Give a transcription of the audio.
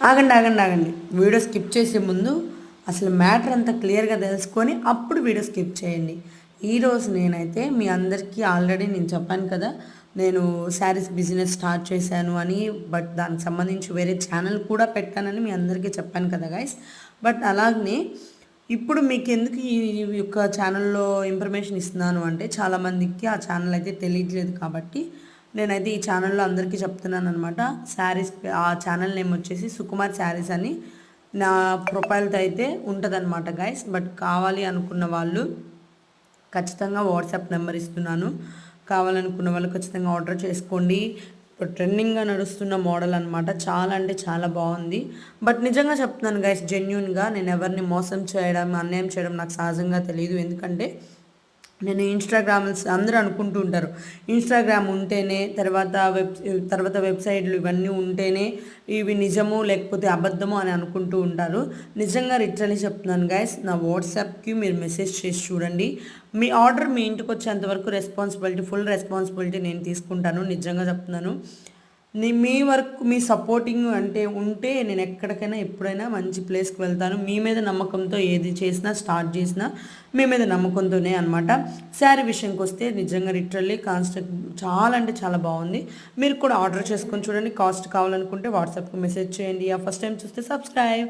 ఆగండి ఆగండి ఆగండి. వీడియో స్కిప్ చేసే ముందు అసలు మ్యాటర్ అంతా క్లియర్గా తెలుసుకొని అప్పుడు వీడియో స్కిప్ చేయండి. ఈరోజు నేనైతే మీ అందరికీ ఆల్రెడీ నేను చెప్పాను కదా నేను శారీస్ బిజినెస్ స్టార్ట్ చేశాను అని బట్ దానికి సంబంధించి వేరే ఛానల్ కూడా పెట్టానని మీ అందరికీ చెప్పాను కదా గైస్ బట్ అలాగనే ఇప్పుడు మీకు ఎందుకు ఈ యొక్క ఛానల్లో ఇన్ఫర్మేషన్ ఇస్తున్నాను అంటే చాలామందికి ఆ ఛానల్ అయితే తెలియట్లేదు కాబట్టి నేనైతే ఈ ఛానల్లో అందరికీ చెప్తున్నాను అనమాట శారీస్ ఆ ఛానల్ నేమ్ వచ్చేసి సుకుమార్ శారీస్ అని నా ప్రొఫైల్తో అయితే ఉంటుందన్నమాట గైస్ బట్ కావాలి అనుకున్న వాళ్ళు ఖచ్చితంగా వాట్సాప్ నెంబర్ ఇస్తున్నాను. కావాలనుకున్న వాళ్ళు ఖచ్చితంగా ఆర్డర్ చేసుకోండి. ఇప్పుడు ట్రెండింగ్గా నడుస్తున్న మోడల్ అనమాట చాలా అంటే చాలా బాగుంది. బట్ నిజంగా చెప్తున్నాను గైస్ జెన్యున్గా నేను ఎవరిని మోసం చేయడం అన్యాయం చేయడం నాకు సహజంగా తెలియదు ఎందుకంటే నేను ఇన్స్టాగ్రామ్స్ అందరూ అనుకుంటూ ఉంటారు. ఇన్స్టాగ్రామ్ ఉంటేనే తర్వాత వెబ్ తర్వాత వెబ్సైట్లు ఇవన్నీ ఉంటేనే ఇవి నిజము లేకపోతే అబద్ధము అని అనుకుంటూ ఉంటారు. నిజంగా రిటర్న్ చెప్తున్నాను గైస్ నా వాట్సాప్కి మీరు మెసేజ్ చేసి చూడండి. మీ ఆర్డర్ మీ ఇంటికి వచ్చేంత వరకు రెస్పాన్సిబిలిటీ ఫుల్ రెస్పాన్సిబిలిటీ నేను తీసుకుంటాను. నిజంగా చెప్తున్నాను. మీ వరకు మీ సపోర్టింగ్ అంటే ఉంటే నేను ఎక్కడికైనా ఎప్పుడైనా మంచి ప్లేస్కి వెళ్తాను. మీ మీద నమ్మకంతో ఏది చేసినా స్టార్ట్ చేసినా మీ మీద నమ్మకంతోనే అనమాట శారీ విషయంకి వస్తే నిజంగా లిటరల్లీ కాస్ట్ చాలా అంటే చాలా బాగుంది. మీరు కూడా ఆర్డర్ చేసుకొని చూడండి. కాస్ట్ కావాలనుకుంటే వాట్సాప్కి మెసేజ్ చేయండి. ఆ ఫస్ట్ టైం చూస్తే సబ్స్క్రైబ్